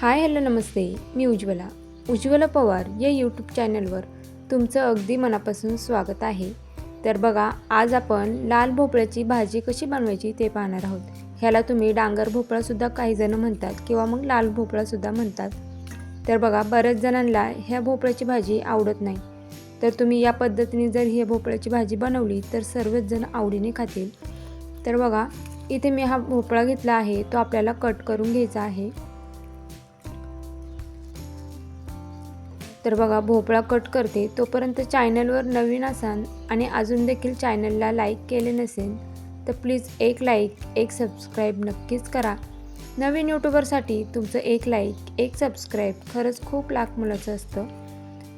हाय hello नमस्ते. मी उज्ज्वला. उज्ज्वला पवार या यूट्यूब चॅनलवर तुमचं अगदी मनापासून स्वागत आहे. तर बघा आज आपण लाल भोपळ्याची भाजी कशी बनवायची ते पाहणार आहोत. ह्याला तुम्ही डांगर भोपळासुद्धा काही जणं म्हणतात किंवा मग लाल भोपळासुद्धा म्हणतात. तर बघा बऱ्याच जणांना ह्या भोपळ्याची भाजी आवडत नाही. तर तुम्ही या पद्धतीने जर ही भोपळ्याची भाजी बनवली तर सर्वच जण आवडीने खातील. तर बघा इथे मी हा भोपळा घेतला आहे तो आपल्याला कट करून घ्यायचा आहे. तर बघा भोपळा कट करते. तोपर्यंत चॅनलवर नवीन असाल आणि अजून देखील चॅनलला लाईक केले नसेल तर प्लीज एक लाईक एक सबस्क्राईब नक्कीच करा. नवीन यूट्यूबरसाठी तुमचं एक लाईक एक सबस्क्राईब खरंच खूप लाख मुलाचं असतं.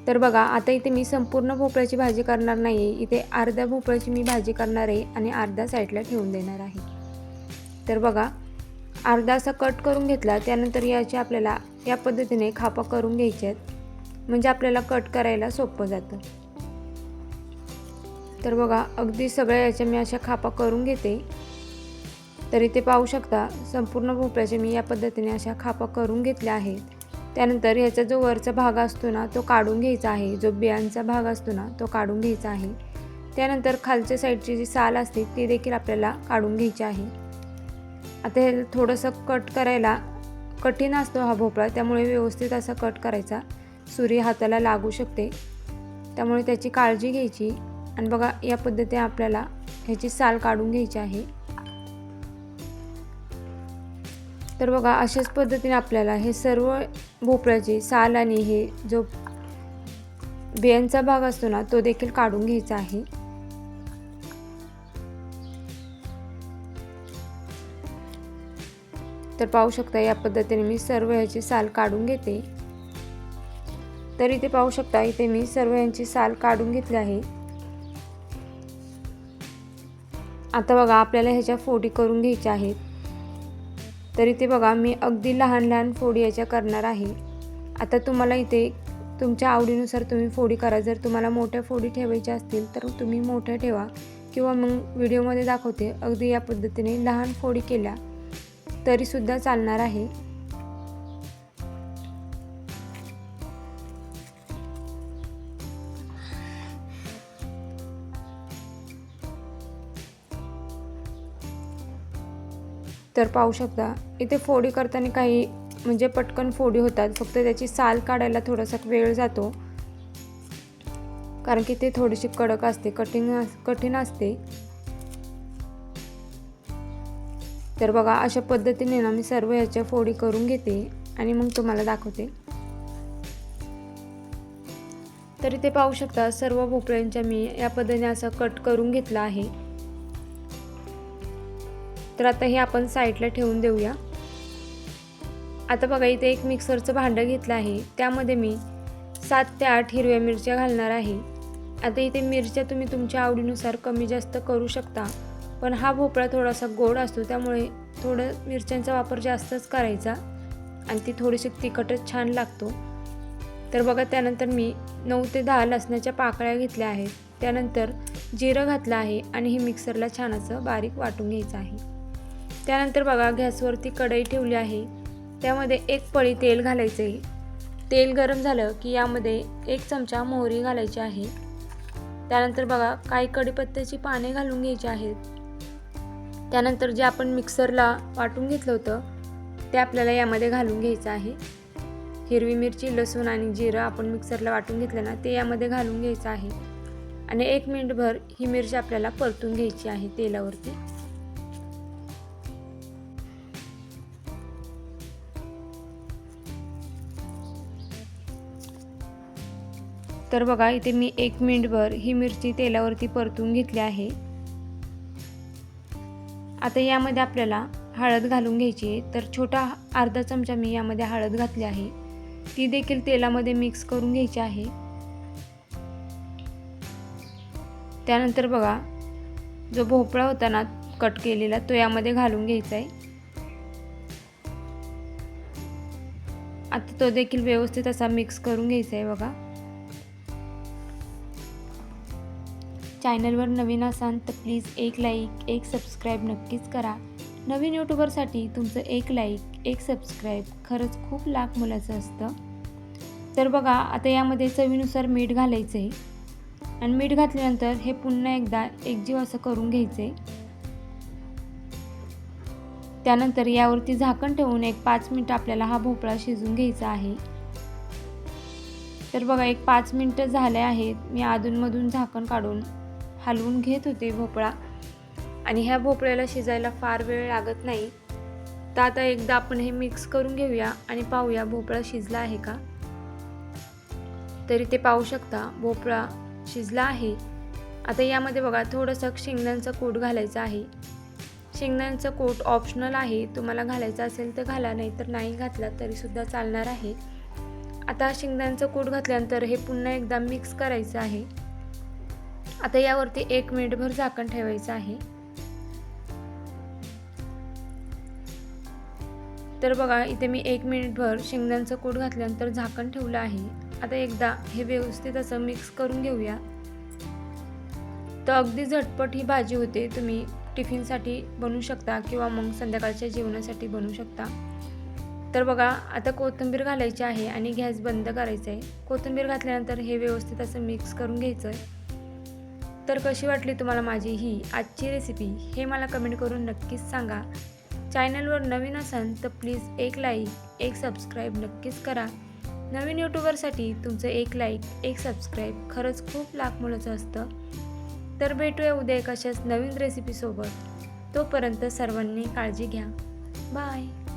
तर बघा आता इथे मी संपूर्ण भोपळ्याची भाजी करणार नाही आहे इथे अर्ध्या भोपळ्याची मी भाजी करणार आहे आणि अर्धा साईडला ठेवून देणार आहे. तर बघा अर्धा असा कट करून घेतला. त्यानंतर याची आपल्याला या पद्धतीने खापा करून घ्यायच्या आहेत. म्हणजे आपल्याला कट करायला सोपं जातं. तर बघा अगदी सगळ्या याच्या मी अशा खापा करून घेते. तरी ते पाहू शकता संपूर्ण भोपळ्याचे मी या पद्धतीने अशा खापा करून घेतल्या आहेत. त्यानंतर ह्याचा जो वरचा भाग असतो ना तो काढून घ्यायचा आहे. जो बियांचा भाग असतो ना तो काढून घ्यायचा आहे. त्यानंतर खालच्या साईडची जी साल असते ती देखील आपल्याला काढून घ्यायची आहे. आता हे थोडंसं कट करायला कठीण असतो हा भोपळा त्यामुळे व्यवस्थित असा कट करायचा. सुरी हाताला लागू शकते. त्यामुळे त्याची काळजी घ्यायची. आणि बघा या पद्धतीने आपल्याला ह्याची साल काढून घ्यायची आहे. तर बघा अशाच पद्धतीने आपल्याला हे सर्व भोपळ्याची साल आणि हे जो बियांचा भाग असतो ना तो देखील काढून घ्यायचा आहे. तर पाहू शकता या पद्धतीने मी सर्व ह्याची साल काढून घेते. तर इथे पाहू शकता इथे मी सर्व यांची साल काढून घेतली आहे. आता बघा आपल्याला ह्याच्या फोडी करून घ्यायच्या आहेत. तर इथे बघा मी अगदी लहान लहान फोडी याच्या करणार आहे. आता तुम्हाला इथे तुमच्या आवडीनुसार तुम्ही फोडी करा. जर तुम्हाला मोठ्या फोडी ठेवायच्या असतील तर तुम्ही मोठ्या ठेवा. किंवा मग व्हिडिओमध्ये दाखवते अगदी या पद्धतीने लहान फोडी केल्या तरीसुद्धा चालणार आहे. तर पाहू शकता. इथे फोडी करताना काही म्हणजे पटकन फोडी होतात. फक्त त्याची साल काढायला थोडासा वेळ जातो. कारण की ते थोडीशी कडक असते कठीण कठीण असते. तर बघा अशा पद्धतीने ना मी सर्व ह्याच्या फोडी करून घेते आणि मग तुम्हाला दाखवते. तर इथे पाहू शकता सर्व भोपळ्यांच्या मी या पद्धतीने असं कट करून घेतला आहे. तर आता हे आपण साईडला ठेवून देऊया. आता बघा इथे एक मिक्सरचं भांडं घेतलं आहे. त्यामध्ये मी सात ते आठ हिरव्या मिरच्या घालणार आहे. आता इथे मिरच्या तुम्ही तुमच्या आवडीनुसार कमी जास्त करू शकता. पण हा भोपळा थोडासा गोड असतो त्यामुळे थोडं मिरच्यांचा वापर जास्तच करायचा. आणि ती थोडीशी तिखटच छान लागतो. तर बघा त्यानंतर मी नऊ ते दहा लसणाच्या पाकळ्या घेतल्या आहेत. त्यानंतर जिरं घातलं आहे आणि हे मिक्सरला छान असं बारीक वाटून घ्यायचं आहे. त्यानंतर बघा गॅसवरती कढई ठेवली आहे. त्यामध्ये एक पळी तेल घालायचं आहे तेल गरम झालं की यामध्ये एक चमचा मोहरी घालायची आहे. त्यानंतर बघा काही कढीपत्त्याची पाने घालून घ्यायची आहेत. त्यानंतर जे आपण मिक्सरला वाटून घेतलं होतं ते आपल्याला यामध्ये घालून घ्यायचं आहे. हिरवी मिरची लसूण आणि जिरं आपण मिक्सरला वाटून घेतलं ना ते यामध्ये घालून घ्यायचं आहे. आणि एक मिनिटभर ही मिरची आपल्याला परतून घ्यायची आहे तेलावरती. तर बघा इथे मी एक मिनिटभर ही मिरची तेलावरती परतून घेतली आहे. आता यामध्ये आपल्याला हळद घालून घ्यायची आहे. तर छोटा अर्धा चमचा मी यामध्ये हळद घातली आहे. ती देखील तेलामध्ये मिक्स करून घ्यायची आहे. त्यानंतर बघा जो भोपळा होता ना कट केलेला तो यामध्ये घालून घ्यायचा आहे. आता तो देखील व्यवस्थित असा मिक्स करून घ्यायचा आहे बघा. चॅनलवर नवीन असाल तर प्लीज एक लाईक एक सबस्क्राईब नक्कीच करा. नवीन यूट्यूबरसाठी तुमचं एक लाईक एक सबस्क्राईब खरंच खूप लाख मुलाचं असतं. तर बघा आता यामध्ये चवीनुसार मीठ घालायचं आहे आणि मीठ घातल्यानंतर हे पुन्हा एकदा एकजीव असं करून घ्यायचं आहे त्यानंतर यावरती झाकण ठेवून एक पाच मिनटं आपल्याला हा भोपळा शिजून घ्यायचा आहे. तर बघा एक पाच मिनटं झाले आहेत. मी अधूनमधून झाकण काढून हलवून घेत होती भोपळा. आणि ह्या भोपळ्याला शिजायला फार वेळ लागत नाही. तर आता एकदा आपण हे मिक्स करून घेऊया आणि पाहूया भोपळा शिजला आहे का? तरी ते पाहू शकता भोपळा शिजला आहे. आता यामध्ये बघा थोडंसं शेंगदाण्याचं कोट घालायचं आहे. शेंगदाण्याचं कोट ऑप्शनल आहे. तुम्हाला घालायचं असेल तर घाला नाही तर नाही घातला तरीसुद्धा चालणार आहे. आता शेंगदाण्याचं कोट घातल्यानंतर हे पुन्हा एकदा मिक्स करायचं आहे. आता यावरती एक मिनिटभर झाकण ठेवायचं आहे. तर बघा इथे मी एक मिनिटभर शेंगदाण्याचं कूट घातल्यानंतर झाकण ठेवलं आहे. आता एकदा हे व्यवस्थित असं मिक्स करून घेऊया. तर अगदी झटपट ही भाजी होते तुम्ही टिफिनसाठी बनवू शकता किंवा मग संध्याकाळच्या जेवणासाठी बनवू शकता. तर बघा आता कोथिंबीर घालायची आहे आणि गॅस बंद करायचा आहे कोथिंबीर घातल्यानंतर हे व्यवस्थित असं मिक्स करून घ्यायचं आहे तर कशी वाटली तुम्हाला माझी ही आजची रेसिपी हे मला कमेंट करून नक्कीच सांगा. चॅनलवर नवीन असाल तर प्लीज एक लाईक एक सबस्क्राईब नक्कीच करा. नवीन यूट्यूबरसाठी तुमचं एक लाईक एक सबस्क्राईब खरंच खूप लाख मुलाचं असतं. तर भेटूया उद्या एक अशाच नवीन रेसिपीसोबत तोपर्यंत सर्वांनी काळजी घ्या. बाय